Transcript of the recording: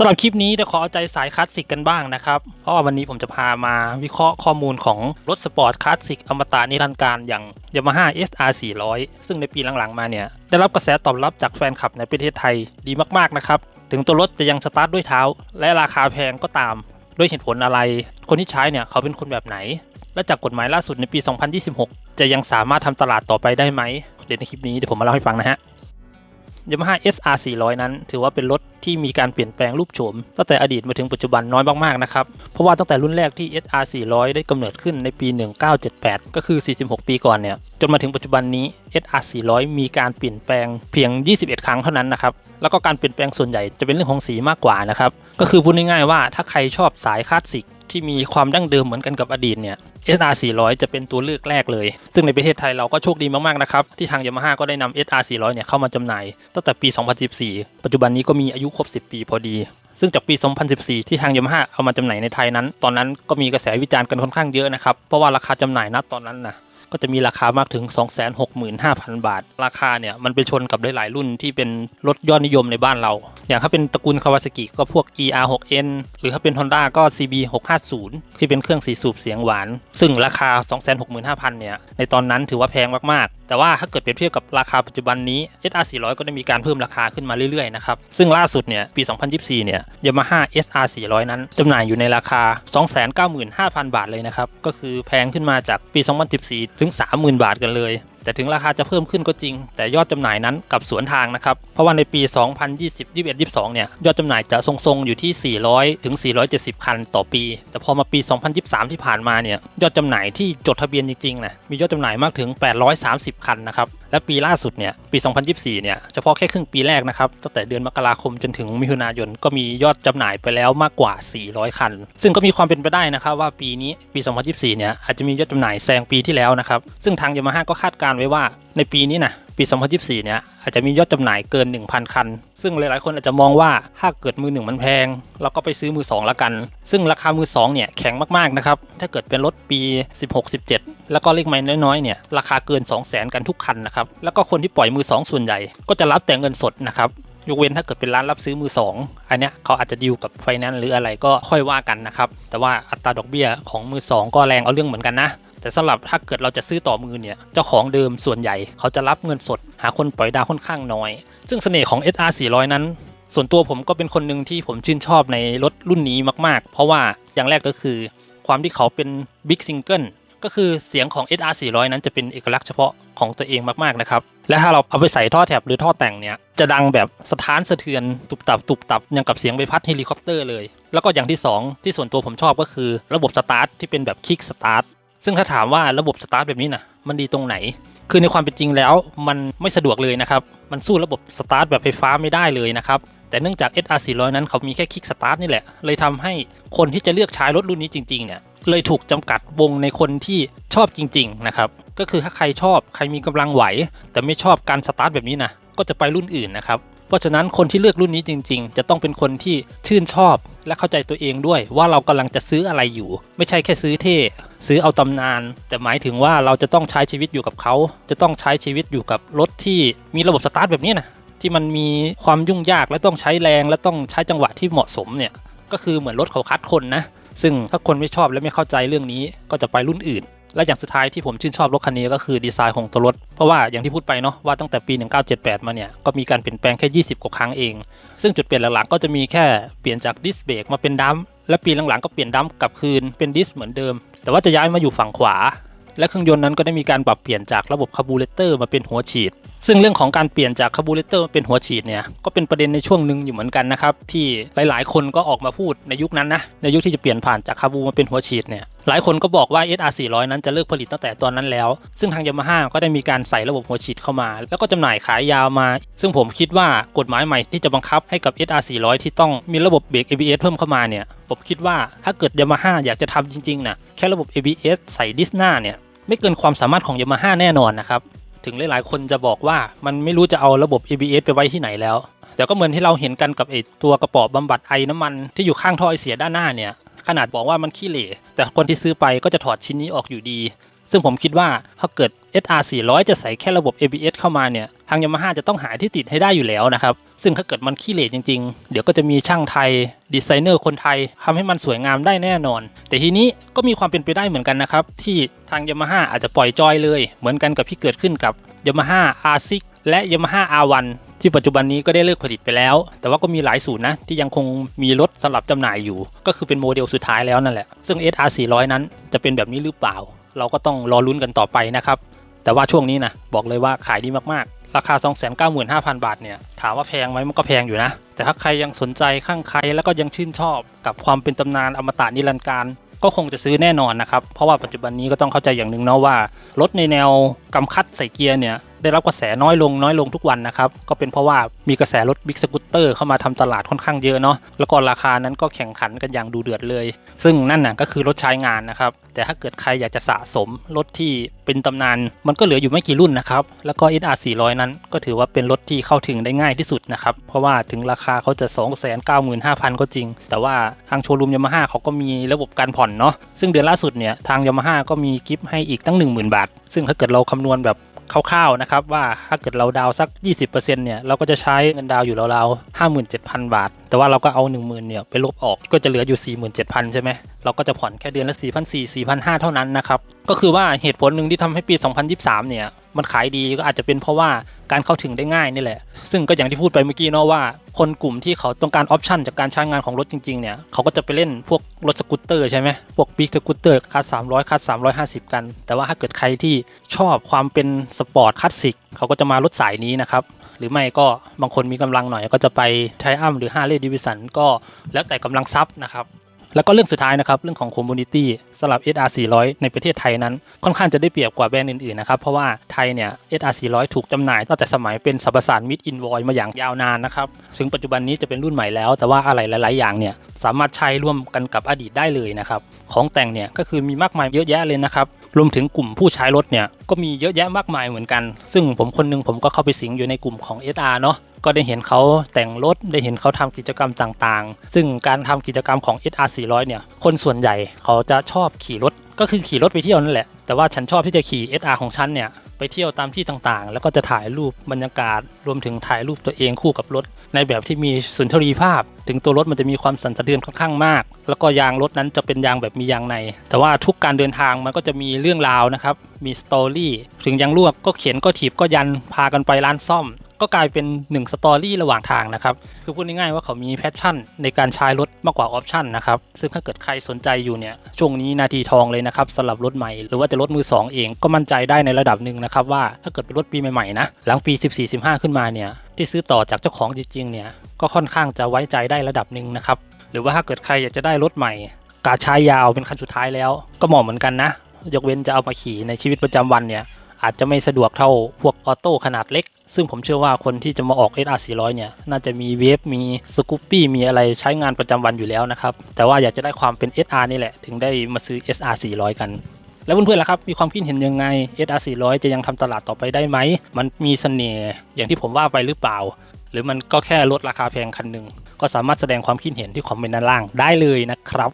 สำหรับคลิปนี้เดี๋ยวขอเอาใจสายคลาสสิกกันบ้างนะครับ เพราะว่าวันนี้ผมจะพามาวิเคราะห์ข้อมูลของรถสปอร์ตคลาสสิกอมตะนิรันดร์การอย่าง Yamaha SR 400 ซึ่งในปีหลังๆมาเนี่ย ได้รับกระแสตอบรับจากแฟนคลับในประเทศไทยดีมากๆนะครับ ถึงตัวรถจะยังสตาร์ทด้วยเท้า และราคาแพงก็ตาม ด้วยเหตุผลอะไร คนที่ใช้เนี่ยเขาเป็นคนแบบไหน และจากกฎหมายล่าสุดในปี 2026 จะยังสามารถทำตลาดต่อไปได้ไหมเดี๋ยวในคลิปนี้เดี๋ยวผมมาเล่าให้ฟังนะฮะ Yamaha SR 400 นั้น ถือว่าเป็นรถที่มีการเปลี่ยนแปลงรูปโฉมตั้งแต่อดีตมาถึงปัจจุบันน้อยมากๆนะครับ เพราะว่าตั้งแต่รุ่นแรกที่ SR 400 ได้กำเนิดขึ้นในปี 1978 ก็คือ 46 ปีก่อนเนี่ย จนมาถึงปัจจุบันนี้ SR 400 มีการเปลี่ยนแปลงเพียง 21 ครั้งเท่านั้นนะครับ แล้วก็การเปลี่ยนแปลงส่วนใหญ่จะเป็นเรื่องของสีมากกว่านะครับ ก็คือพูดง่ายๆว่าถ้าใครชอบสายคลาสสิก ที่มีความดั้งเดิมเหมือนกันกับอดีตเนี่ย SR 400 จะเป็นตัวเลือกแรกเลย ซึ่งในประเทศไทยเราก็โชคดีมากๆนะครับ ที่ทาง Yamaha ก็ได้นำ SR 400 เนี่ยเข้ามาจำหน่ายตั้งแต่ปี 2014 ปัจจุบันนี้ก็มีอายุครบ 10 ปีพอดี ซึ่งจากปี 2014 ที่ทาง Yamaha เอามาจำหน่ายในไทยนั้น ตอนนั้นก็มีกระแสวิจารณ์กันค่อนข้างเยอะนะครับ เพราะว่าราคาจำหน่ายณตอนนั้นนะ ก็จะมีราคามากถึง 265,000 บาท ราคาเนี่ยมันไปชนกับหลาย ๆ รุ่นที่เป็นรถยอดนิยมในบ้านเรา อย่างถ้าเป็นตระกูลคาวาซากิก็พวก ER6N หรือถ้าเป็น Honda ก็ CB650 ที่เป็นเครื่องสีสูบเสียงหวาน ซึ่งราคา 265,000 เนี่ย ในตอนนั้นถือว่าแพงมาก ๆ แต่ว่าถ้าเกิดเปรียบเทียบกับราคาปัจจุบันนี้ SR 400 ก็ได้มีการเพิ่มราคาขึ้นมาเรื่อย ๆ นะครับ ซึ่งล่าสุดเนี่ยปี 2024 เนี่ย Yamaha SR 400 นั้นจำหน่ายอยู่ในราคา 295,000 บาทเลยนะครับ ก็คือแพงขึ้นมาจากปี 2014ถึง 30,000 บาทกันเลย แต่ถึงราคาจะเพิ่มขึ้นก็จริง แต่ยอดจำหน่ายนั้นกับสวนทางนะครับ เพราะว่าในปี 2020 21 22 เนี่ย ยอดจำหน่ายจะทรงๆ อยู่ที่ 400 ถึง 470 คันต่อปี แต่พอมาปี 2023 ที่ผ่านมาเนี่ย ยอดจำหน่ายที่จดทะเบียนจริงๆนะมียอดจำหน่ายมากถึง 830 คันนะครับ และปีล่าสุดเนี่ย ปี 2024 เนี่ย เฉพาะแค่ครึ่งปีแรกนะครับ ตั้งแต่เดือนมกราคมจนถึงมิถุนายน ก็มียอดจำหน่ายไปแล้วมากกว่า 400 คัน ซึ่งก็มีความเป็นไปได้นะครับว่าปีนี้ปี 2024 เนี่ยอาจจะมียอดจำหน่ายแซงปีที่แล้วนะครับซึ่งทางยามาฮ่าก็คาดการไว้ว่าในปีนี้นะปี 2024 เนี่ยอาจจะมียอดจำหน่ายเกิน 1,000 คัน ซึ่งหลาย ๆ คนอาจจะมองว่าถ้าเกิดมือหนึ่งมันแพง เราก็ไปซื้อมือสองละกัน ซึ่งราคามือสองเนี่ยแข็งมาก ๆ นะครับ ถ้าเกิดเป็นรถปี 16 17 แล้วก็เลขไม่น้อย ๆ เนี่ยราคาเกิน 200,000 กันทุกคันนะครับ แล้วก็คนที่ปล่อยมือสองส่วนใหญ่ ก็จะรับแต่เงินสดนะครับยกเว้นถ้าเกิดเป็นร้านรับซื้อมือสองอันเนี้ยเขาอาจจะดีลกับไฟแนนซ์หรืออะไรก็ค่อยว่ากันนะครับแต่ว่าอัตราดอกเบี้ยของมือสองก็แรงเอาเรื่องเหมือนกันนะ แต่สำหรับถ้าเกิดเราจะซื้อต่อมือเนี่ยเจ้าของเดิมส่วนใหญ่เขาจะรับเงินสด หาคนปล่อยดาวค่อนข้างน้อย ซึ่งเสน่ห์ของ SR 400 นั้น ส่วนตัวผมก็เป็นคนหนึ่งที่ผมชื่นชอบในรถรุ่นนี้มากๆ เพราะว่าอย่างแรกก็คือ ความที่เขาเป็นบิ๊กซิงเกิลก็คือเสียงของ SR 400 นั้นจะเป็นเอกลักษณ์เฉพาะของตัวเองมากๆนะครับ และถ้าเราเอาไปใส่ท่อแถบหรือท่อแต่งเนี่ย จะดังแบบสถานสะเทือนตุบตับตุบตับอย่างกับเสียงใบพัดเฮลิคอปเตอร์เลย แล้วก็อย่างที่ 2 ที่ส่วนตัวผมชอบก็คือ ระบบสตาร์ทที่เป็นแบบคิกสตาร์ท ซึ่งถ้าถามว่าระบบสตาร์ทแบบนี้นะมันดีตรงไหน คือในความเป็นจริงแล้วมันไม่สะดวกเลยนะครับ มันสู้ระบบสตาร์ทแบบไฟฟ้าไม่ได้เลยนะครับแต่เนื่องจาก SR 400 นั้นเขามีแค่คลิกสตาร์ทนี่แหละ เลยทำให้คนที่จะเลือกใช้รถรุ่นนี้จริง ๆ เนี่ย เลยถูกจำกัดวงในคนที่ชอบจริง ๆ นะครับ ก็คือถ้าใครชอบใครมีกำลังไหว แต่ไม่ชอบการสตาร์ทแบบนี้นะ ก็จะไปรุ่นอื่นนะครับ เพราะฉะนั้นคนที่เลือกรุ่นนี้จริง ๆ จะต้องเป็นคนที่ชื่นชอบ และเข้าใจตัวเองด้วยว่าเรากำลังจะซื้ออะไรอยู่ ไม่ใช่แค่ซื้อเท่ซื้อเอาตำนาน แต่หมายถึงว่าเราจะต้องใช้ชีวิตอยู่กับเขา จะต้องใช้ชีวิตอยู่กับรถที่มีระบบสตาร์ทแบบนี้นะที่มันมีความยุ่งยากและต้องใช้แรง และต้องใช้จังหวะที่เหมาะสมเนี่ยก็คือเหมือนรถเขาคัดคนนะซึ่งถ้าคนไม่ชอบและไม่เข้าใจเรื่องนี้ก็จะไปรุ่นอื่น และอย่างสุดท้ายที่ผมชื่นชอบรถคันนี้ก็คือดีไซน์ของตัวรถ เพราะว่าอย่างที่พูดไปเนาะว่าตั้งแต่ปี 1978 มาเนี่ยก็มีการเปลี่ยนแปลงแค่ 20 กว่าครั้งเอง ซึ่งจุดเปลี่ยนหลักๆก็จะมีแค่เปลี่ยนจากดิสเบรกมาเป็นดัมป์และปีหลังๆก็เปลี่ยนดัมป์กลับคืนเป็นดิสเหมือนเดิม แต่ว่าจะย้ายมาอยู่ฝั่งขวา และเครื่องยนต์นั้นก็ได้มีการปรับเปลี่ยนจากระบบคาร์บูเรเตอร์มาเป็นหัวฉีด ซึ่งเรื่องของการเปลี่ยนจากคาร์บูเรเตอร์มาเป็นหัวฉีดเนี่ยก็เป็นประเด็นในช่วงหนึ่งอยู่เหมือนกันนะครับที่หลายๆ คนก็ออกมาพูดในยุคนั้นนะในยุคที่จะเปลี่ยนผ่านจากคาบูมาเป็นหัวฉีดเนี่ย หลายคนก็บอกว่า SR 400นั้นจะเลิกผลิตตั้งแต่ตอนนั้นแล้ว ซึ่งทางยามาฮ่าก็ได้มีการใส่ระบบหัวฉีดเข้ามา แล้วก็จำหน่ายขายยาวมา ซึ่งผมคิดว่ากฎหมายใหม่ที่จะบังคับให้กับ SR 400ที่ต้องมีระบบเบรก ABS เพิ่มเข้ามาเนี่ย ผมคิดว่าถ้าเกิดยามาฮ่าอยากจะทำจริงๆนะแค่ระบบ ABS ใส่ดิสหน้าเนี่ยไม่เกินความสามารถของ Yamaha แน่นอนนะครับถึงหลายๆคนจะบอกว่ามันไม่รู้จะเอาระบบ ABS ไปไว้ที่ไหนแล้ว แต่ก็เหมือนที่เราเห็นกันกับไอตัวกระป๋อบำบัดไอน้ำมันที่อยู่ข้างท่อไอเสียด้านหน้าเนี่ย ขนาดบอกว่ามันขี้เหร่แต่คนที่ซื้อไปก็จะถอดชิ้นนี้ออกอยู่ดี ซึ่งผมคิดว่าถ้าเกิด SR 400 จะใส่แค่ระบบ ABS เข้ามาเนี่ย ทาง Yamaha จะต้องหาที่ติดให้ได้อยู่แล้วนะครับ ซึ่งถ้าเกิดมันขี้เหร่จริงๆ เดี๋ยวก็จะมีช่างไทย ดีไซเนอร์คนไทยทำให้มันสวยงามได้แน่นอน แต่ทีนี้ก็มีความเป็นไปได้เหมือนกันนะครับ ที่ทาง Yamaha อาจจะปล่อยจอยเลย เหมือนกันกับที่เกิดขึ้นกับ Yamaha R6 และ Yamaha R1 ที่ปัจจุบันนี้ก็ได้เลิกผลิตไปแล้ว แต่ว่าก็มีหลายศูนย์นะ ที่ยังคงมีรถสำหรับจำหน่ายอยู่ ก็คือเป็นโมเดลสุดท้ายแล้วนั่นแหละ ซึ่ง SR 400 นั้นจะเป็นแบบนี้หรือเปล่า เราก็ต้องรอลุ้นกันต่อไปนะครับ แต่ว่าช่วงนี้นะบอกเลยว่าขายดีมากๆ ราคา 295,000 บาทเนี่ยถามว่าแพงไหมมันก็แพงอยู่นะ แต่ถ้าใครยังสนใจข้างใครแล้วก็ยังชื่นชอบกับความเป็นตำนานอมตะนิรันดร์การก็คงจะซื้อแน่นอนนะครับ เพราะว่าปัจจุบันนี้ก็ต้องเข้าใจอย่างหนึ่งเนาะว่า รถในแนวกำคัดใส่เกียร์เนี่ย ได้รับกระแสน้อยลงน้อยลงทุกวันนะครับ ก็เป็นเพราะว่ามีกระแสรถบิ๊กสกูตเตอร์เข้ามาทำตลาดค่อนข้างเยอะเนาะแล้วก็ราคานั้นก็แข่งขันกันอย่างดูเดือดเลย ซึ่งนั่นน่ะก็คือรถใช้งานนะครับ แต่ถ้าเกิดใครอยากจะสะสมรถที่เป็นตำนาน มันก็เหลืออยู่ไม่กี่รุ่นนะครับ แล้วก็ SR 400 นั้น ก็ถือว่าเป็นรถที่เข้าถึงได้ง่ายที่สุดนะครับ เพราะว่าถึงราคาเขาจะ 295,000 ก็จริง แต่ว่าทางโชว์รูมยามาฮ่าเขาก็มีระบบการผ่อนเนาะซึ่งเดือนล่าสุดเนี่ยทางยามาฮ่าก็มีกิฟต์ให้อีกตั้ง 10,000 บาท ซึ่งถ้าเกิดเราคำนวณแบบ คร่าวๆนะครับว่าถ้าเกิดเราดาวสัก 20%เนี่ยเราก็จะใช้เงินดาวอยู่ราวๆ57,000 บาท แต่ว่าเราก็เอา 10,000เนี่ยไปลบออกก็จะเหลืออยู่ 47,000 ใช่ไหมเราก็จะผ่อนแค่เดือนละ4,400 4,500 เท่านั้นนะครับก็คือว่าเหตุผลหนึ่งที่ทำให้ปี 2023 เนี่ย มันขายดีก็อาจจะเป็นเพราะว่าการเข้าถึงได้ง่ายนี่แหละ ซึ่งก็อย่างที่พูดไปเมื่อกี้เนาะว่า คนกลุ่มที่เขาต้องการออปชันจากการใช้งานของรถจริงๆเนี่ยเขาก็จะไปเล่นพวกรถสกูตเตอร์ใช่ไหมพวกบิ๊กสกูตเตอร์คัส300คัส350กัน แต่ว่าถ้าเกิดใครที่ชอบความเป็นสปอร์ตคลาสสิกเขาก็จะมารถสายนี้นะครับหรือไม่ก็บางคนมีกำลังหน่อยก็จะไปไทอัมหรือ Harley Davidson ก็แล้วแต่กำลังทรัพย์นะครับ แล้วก็เรื่องสุดท้ายนะครับเรื่องของคอมมูนิตี้สำหรับ SR 400ในประเทศไทยนั้น ค่อนข้างจะได้เปรียบกว่าแบรนด์อื่นๆนะครับเพราะว่าไทยเนี่ย SR 400ถูกจำหน่ายตั้งแต่สมัยเป็นสัมปสานมิดอินวอยมาอย่างยาวนานนะครับถึงปัจจุบันนี้จะเป็นรุ่นใหม่แล้วแต่ว่าอะไรหลาย ๆ อย่างเนี่ยสามารถใช้ร่วมกันกับอดีตได้เลยนะครับของแต่งเนี่ยก็คือมีมากมายเยอะแยะเลยนะครับรวมถึงกลุ่มผู้ใช้รถเนี่ยก็มีเยอะแยะมากมายเหมือนกัน ซึ่งผมคนหนึงผมก็เข้าไปสิงอยู่ในกลุ่มของ SR เนาะ ก็ได้เห็นเขาแต่งรถได้เห็นเขาทำกิจกรรมต่างๆ ซึ่งการทำกิจกรรมของ SR 400เนี่ยคนส่วนใหญ่เขาจะชอบขี่รถ ก็คือขี่รถไปเที่ยวนั่นแหละ แต่ว่าฉันชอบที่จะขี่ SR ของฉันเนี่ยไปเที่ยวตามที่ต่างๆ แล้วก็จะถ่ายรูปบรรยากาศ รวมถึงถ่ายรูปตัวเองคู่กับรถ ในแบบที่มีสุนทรีภาพ ถึงตัวรถมันจะมีความสั่นสะเทือนค่อนข้างมาก แล้วก็ยางรถนั้นจะเป็นยางแบบมียางใน แต่ว่าทุกการเดินทางมันก็จะมีเรื่องราวนะครับ มีสตอรี่ ถึงยางรั่วก็เขียนก็ถีบก็ยัน พากันไปร้านซ่อม ก็กลายเป็น1สตอรี่ระหว่างทางนะครับ คือพูดง่ายๆว่าเขามีแพชชั่นในการใช้รถมากกว่าออปชั่นนะครับ ซึ่งถ้าเกิดใครสนใจอยู่เนี่ย ช่วงนี้นาทีทองเลยนะครับสำหรับรถใหม่ หรือว่าจะรถมือ 2 เองก็มั่นใจได้ในระดับหนึ่งนะครับว่าถ้าเกิดเป็นรถปีใหม่ๆนะ หลังปี 14-15 ขึ้นมาเนี่ย ที่ซื้อต่อจากเจ้าของจริงๆ เนี่ย ก็ค่อนข้างจะไว้ใจได้ระดับหนึ่งนะครับ หรือว่าถ้าเกิดใครอยากจะได้รถใหม่ การใช้ยาวเป็นคันสุดท้ายแล้ว ก็เหมาะเหมือนกันนะ ยกเว้นจะเอามาขี่ในชีวิตประจำวันเนี่ยอาจจะไม่สะดวกเท่าพวกออโต้ขนาดเล็ก ซึ่งผมเชื่อว่าคนที่จะมาออก SR 400เนี่ย น่าจะมีเวฟมีสกูปปี้มีอะไรใช้งานประจำวันอยู่แล้วนะครับ แต่ว่าอยากจะได้ความเป็น SR นี่แหละ ถึงได้มาซื้อ SR 400 กันแล้วเพื่อนๆล่ะครับมีความคิดเห็นยังไง SR 400 จะยังทำตลาดต่อไปได้ไหม มันมีเสน่ห์อย่างที่ผมว่าไปหรือเปล่า หรือมันก็แค่ลดราคาแพงคันหนึ่งก็สามารถแสดงความคิดเห็นที่คอมเมนต์ด้านล่างได้เลยนะครับ